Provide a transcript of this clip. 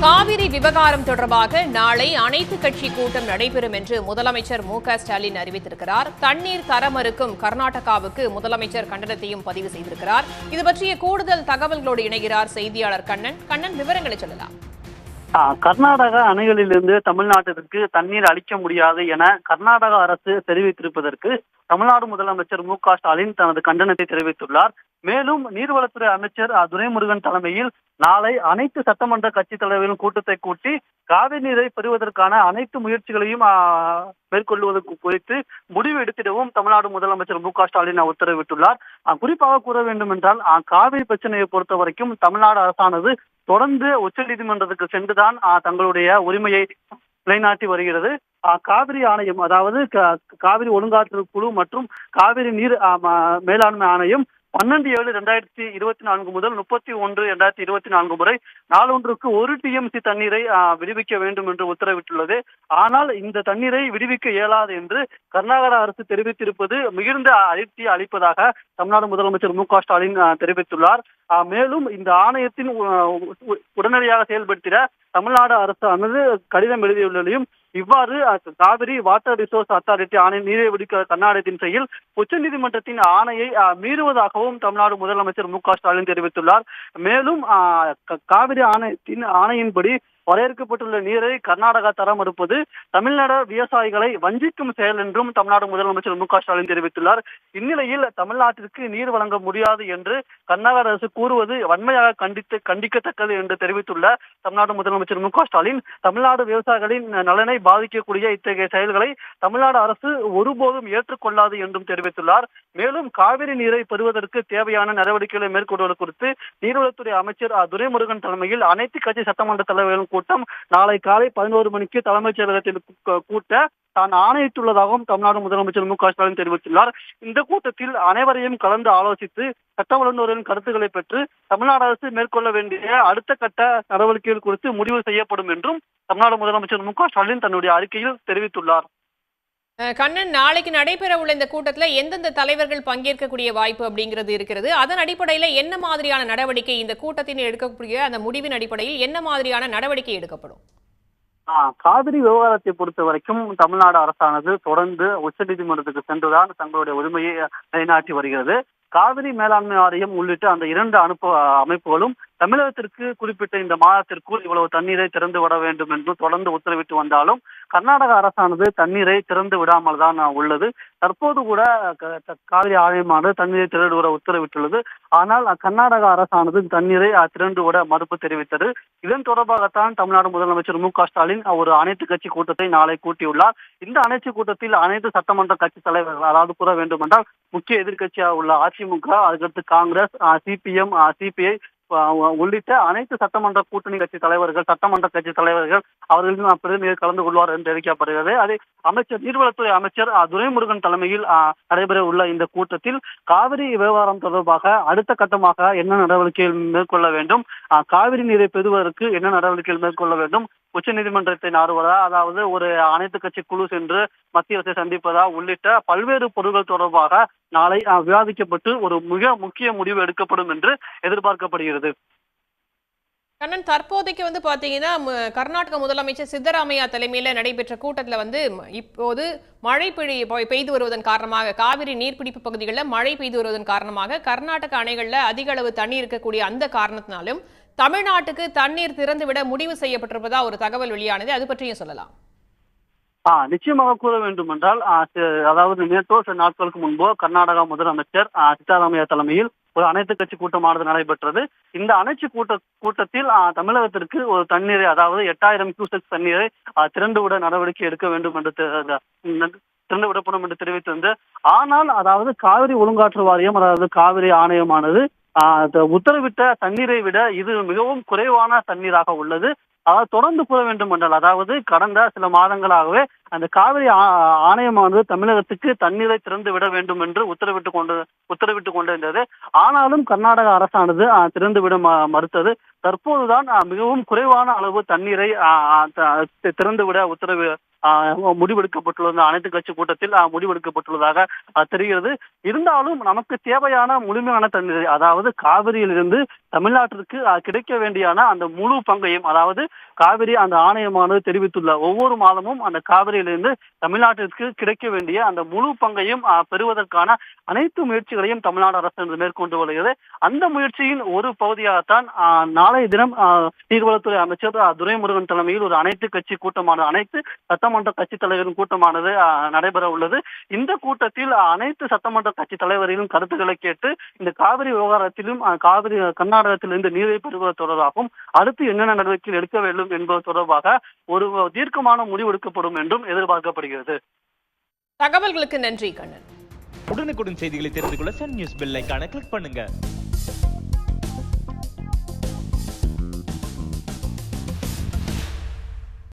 காவிரி விவகாரம் தொடர்பாக நாளை அனைத்து கட்சி கூட்டம் நடைபெறும் என்று முதலமைச்சர் மு க ஸ்டாலின் அறிவித்திருக்கிறார். தண்ணீர் தர மறுக்கும் கர்நாடகாவுக்கு முதலமைச்சர் கண்டனத்தையும் பதிவு செய்திருக்கிறார். இது பற்றிய கூடுதல் தகவல்களோடு இணைகிறார் செய்தியாளர் கண்ணன். கண்ணன் விவரங்களை சொல்லலாம். கர்நாடக அணைகளிலிருந்து தமிழ்நாட்டிற்கு தண்ணீர் அளிக்க முடியாது என கர்நாடக அரசு தெரிவித்திருப்பதற்கு தமிழ்நாடு முதலமைச்சர் மு க ஸ்டாலின் தனது கண்டனத்தை தெரிவித்துள்ளார். மேலும் நீர்வளத்துறை அமைச்சர் துரைமுருகன் தலைமையில் நாளை அனைத்து சட்டமன்ற கட்சித் தலைவர்களின் கூட்டத்தை கூட்டி காவிரி நீரை பெறுவதற்கான அனைத்து முயற்சிகளையும் மேற்கொள்வது குறித்து முடிவு எடுத்திடவும் தமிழ்நாடு முதலமைச்சர் மு க ஸ்டாலின் உத்தரவிட்டுள்ளார். குறிப்பாக கூற வேண்டும் என்றால் காவிரி பிரச்சனையை பொறுத்த வரைக்கும் தமிழ்நாடு அரசானது தொடர்ந்து உச்சநீதிமன்றத்துக்கு சென்றுதான் தங்களுடைய உரிமையை நிலைநாட்டி வருகிறது. காவிரி ஆணையம் அதாவது கா- காவிரி ஒழுங்காற்று குழு மற்றும் காவிரி நீர் மேலாண்மை ஆணையம் பன்னெண்டு ஏழு ரெண்டாயிரத்தி இருபத்தி நான்கு முதல் முப்பத்தி ஒன்று இரண்டாயிரத்தி இருபத்தி நான்கு முறை நாளொன்றுக்கு ஒரு டிஎம்சி தண்ணீரை விடுவிக்க வேண்டும் என்று உத்தரவிட்டுள்ளது. ஆனால் இந்த தண்ணீரை விடுவிக்க இயலாது என்று கர்நாடக அரசு தெரிவித்திருப்பது மிகுந்த அதிர்ச்சி அளிப்பதாக தமிழ்நாடு முதலமைச்சர் மு க ஸ்டாலின் தெரிவித்துள்ளார். மேலும் இந்த ஆணையத்தின் உ- உடனடியாக செயல்படுத்திட தமிழ்நாடு அரசானது கடிதம் எழுதியுள்ளதையும் இவ்வாறு காவிரி வாட்டர் ரிசோர்ஸ் அத்தாரிட்டி ஆணை நீரை விடுக்க கர்நாடகத்தின் செயல் உச்சநீதிமன்றத்தின் ஆணையை மீறுவதாகவும் தமிழ்நாடு முதலமைச்சர் மு க ஸ்டாலின் தெரிவித்துள்ளார். மேலும் க- காவிரி ஆணையத்தின் ஆணையின்படி வரையறுக்கப்பட்டுள்ள நீரை கர்நாடகா தர மறுப்பது தமிழ்நாடு விவசாயிகளை வஞ்சிக்கும் செயல் என்றும் தமிழ்நாடு முதலமைச்சர் மு க ஸ்டாலின் தெரிவித்துள்ளார். இந்நிலையில் தமிழ்நாட்டிற்கு நீர் வழங்க முடியாது என்று கர்நாடக அரசு கூறுவது வன்மையாக கண்டித்து கண்டிக்கத்தக்கது என்று தெரிவித்துள்ள தமிழ்நாடு முதலமைச்சர் மு க ஸ்டாலின் தமிழ்நாடு விவசாயிகளின் நலனை பாதிக்கக்கூடிய இத்தகைய செயல்களை தமிழ்நாடு அரசு ஒருபோதும் ஏற்றுக்கொள்ளாது என்றும் தெரிவித்துள்ளார். மேலும் காவிரி நீரை பெறுவதற்கு தேவையான நடவடிக்கைகளை மேற்கொள்வது குறித்து நீர்வளத்துறை அமைச்சர் துரைமுருகன் தலைமையில் அனைத்து கட்சி சட்டமன்ற தலைவர்களும் கூட்டம் நாளை காலை பதினோரு மணிக்கு தலைமைச் செயலகத்தில் கூட்ட தான் ஆணையிட்டுள்ளதாகவும் தமிழ்நாடு முதலமைச்சர் மு க ஸ்டாலின் தெரிவித்துள்ளார். இந்த கூட்டத்தில் அனைவரையும் கலந்து ஆலோசித்து சட்ட வல்லுநர்களின் கருத்துக்களை பெற்று தமிழ்நாடு அரசு மேற்கொள்ள வேண்டிய அடுத்த கட்ட நடவடிக்கைகள் குறித்து முடிவு செய்யப்படும் என்றும் தமிழ்நாடு முதலமைச்சர் மு க ஸ்டாலின் தன்னுடைய அறிக்கையில் தெரிவித்துள்ளார். கண்ணன் நாளைக்கு நடைபெற உள்ள இந்த கூட்டத்தில் எந்தெந்த தலைவர்கள் பங்கேற்கக்கூடிய வாய்ப்பு அப்படிங்கிறது இருக்கிறது அதன் அடிப்படையில் என்ன மாதிரியான நடவடிக்கை இந்த கூட்டத்தின் எடுக்கக்கூடிய அந்த முடிவின் அடிப்படையில் என்ன மாதிரியான நடவடிக்கை எடுக்கப்படும்? காவிரி விவகாரத்தை பொறுத்த வரைக்கும் தமிழ்நாடு அரசானது தொடர்ந்து உச்சநீதிமன்றத்துக்கு சென்றுதான் தங்களுடைய உரிமையை நிலைநாட்டி வருகிறது. காவிரி மேலாண்மை வாரியம் உள்ளிட்ட அந்த இரண்டு அனுப்பு அமைப்புகளும் தமிழகத்திற்கு குறிப்பிட்ட இந்த மாதத்திற்குள் இவ்வளவு தண்ணீரை திறந்து விட வேண்டும் என்று தொடர்ந்து உத்தரவிட்டு வந்தாலும் கர்நாடக அரசானது தண்ணீரை திறந்து விடாமல் தான் உள்ளது. தற்போது கூட காவிரி ஆணையமானது தண்ணீரை திறந்து விட உத்தரவிட்டுள்ளது. ஆனால் கர்நாடக அரசானது தண்ணீரை திறந்து விட மறுப்பு தெரிவித்தது. இதன் தொடர்பாகத்தான் தமிழ்நாடு முதலமைச்சர் மு க ஸ்டாலின் ஒரு அனைத்து கட்சி கூட்டத்தை நாளை கூட்டியுள்ளார். இந்த அனைத்து கூட்டத்தில் அனைத்து சட்டமன்ற கட்சி தலைவர்கள் அதாவது கூற வேண்டும் என்றால் முக்கிய எதிர்க்கட்சியாக உள்ள அதிமுக அதுக்கடுத்து காங்கிரஸ் சிபிஎம் சிபிஐ உள்ளிட்ட அனைத்து சட்டமன்ற கூட்டணி கட்சி தலைவர்கள் சட்டமன்ற கட்சி தலைவர்கள் அவர்களும் பிரதிநிதிகள் கலந்து கொள்வார் என்று தெரிவிக்கப்படுகிறது. அதே அமைச்சர் நீர்வளத்துறை அமைச்சர் துரைமுருகன் தலைமையில் அஹ், நடைபெற உள்ள இந்த கூட்டத்தில் காவிரி விவகாரம் தொடர்பாக அடுத்த கட்டமாக என்ன நடவடிக்கைகள் மேற்கொள்ள வேண்டும்? காவிரி நீரை பெறுவதற்கு என்ன நடவடிக்கைகள் மேற்கொள்ள வேண்டும்? உச்சநீதிமன்றத்தை நாடுவதா அதாவது ஒரு அனைத்து கட்சி குழு சென்று மத்திய அரசை சந்திப்பதா உள்ளிட்ட பல்வேறு பொருட்கள் தொடர்பாக நாளை விவாதிக்கப்பட்டு ஒரு மிக முக்கிய முடிவு எடுக்கப்படும் என்று எதிர்பார்க்கப்படுகிறது. கண்ணன் தற்போதைக்கு வந்து பாத்தீங்கன்னா கர்நாடக முதலமைச்சர் சித்தராமையா தலைமையில நடைபெற்ற கூட்டத்துல வந்து இப்போது மழை பெய் பெய்து வருவதன் காரணமாக காவிரி நீர்பிடிப்பு பகுதிகளில் மழை பெய்து வருவதன் காரணமாக கர்நாடக அணைகள்ல அதிக அளவு தண்ணீர் இருக்கக்கூடிய அந்த காரணத்தினாலும் தமிழ்நாட்டுக்கு தண்ணீர் திறந்துவிட முடிவு செய்யப்பட்டிருப்பதா ஒரு தகவல் வெளியானது. அது பற்றியும் சொல்லலாம். ஆஹ் நிச்சயமாக கூற வேண்டும் என்றால் அதாவது நேற்றோ சில நாட்களுக்கு முன்போ கர்நாடகா முதலமைச்சர் சித்தாராமையா தலைமையில் ஒரு அனைத்து கட்சி கூட்டமானது நடைபெற்றது. இந்த அனைத்து கூட்ட கூட்டத்தில் தமிழகத்திற்கு ஒரு தண்ணீரை அதாவது எட்டாயிரம் கியூசெக் தண்ணீரை திறந்துவிட திறந்து விட நடவடிக்கை எடுக்க வேண்டும் என்று திறந்து விடப்படும் என்று தெரிவித்திருந்தது. ஆனால் அதாவது காவிரி ஒழுங்காற்று வாரியம் அதாவது காவிரி ஆணையமானது உத்தரவிட்ட தண்ணீரை விட இது மிகவும் குறைவான தண்ணீராக உள்ளது. அதாவது தொடர்ந்து கூற வேண்டும் என்றால் அதாவது கடந்த சில மாதங்களாகவே அந்த காவிரி ஆ- ஆணையமானது தமிழகத்துக்கு தண்ணீரை திறந்து விட வேண்டும் என்று உத்தரவிட்டு கொண்டு உத்தரவிட்டு கொண்டிருந்தது. ஆனாலும் கர்நாடக அரசானது திறந்து விட மறுத்தது. தற்போதுதான் மிகவும் குறைவான அளவு தண்ணீரை திறந்து விட உத்தரவு முடிவெடுக்கப்பட்டுள்ளது. அனைத்து கட்சி கூட்டத்தில் முடிவெடுக்கப்பட்டுள்ளதாக தெரிகிறது. இருந்தாலும் நமக்கு தேவையான முழுமையான தண்ணீர் அதாவது காவிரியிலிருந்து தமிழ்நாட்டிற்கு கிடைக்க வேண்டியான அந்த முழு பங்கையும் அதாவது காவிரி அந்த ஆணையமானது தெரிவித்துள்ள ஒவ்வொரு மாதமும் அந்த காவிரியிலிருந்து தமிழ்நாட்டிற்கு கிடைக்க வேண்டிய அந்த முழு பங்கையும் பெறுவதற்கான அனைத்து முயற்சிகளையும் தமிழ்நாடு அரசு மேற்கொண்டு வருகிறது. அந்த முயற்சியின் ஒரு பகுதியாகத்தான் நாளைய தினம் நீர்வளத்துறை அமைச்சர் துரைமுருகன் தலைமையில் ஒரு அனைத்து கட்சி கூட்டமானது அனைத்து சட்டமன்ற கட்சி தலைவரின் கூட்டமானது நடைபெற உள்ளது. இந்த கூட்டத்தில் அனைத்து சட்டமன்ற கட்சி தலைவர்களின் கருத்துக்களை கேட்டு இந்த காவிரி விவகாரத்திலும் காவிரி கர்நாடகத்திலிருந்து நீரை பெறுவது தொடர்பாகவும் அடுத்து என்னென்ன நடவடிக்கைகள் எடுக்க வேண்டும் என்பது தொடர்பாக ஒரு தீர்க்கமான முடிவு எடுக்கப்படும் என்றும் எதிர்பார்க்கப்படுகிறது. தகவல்களுக்கு நன்றி கண்ணன். உடனுக்குடன் செய்திகளை தெரிந்து கொள்ள சன் நியூஸ் பெல் கிளிக் பண்ணுங்க.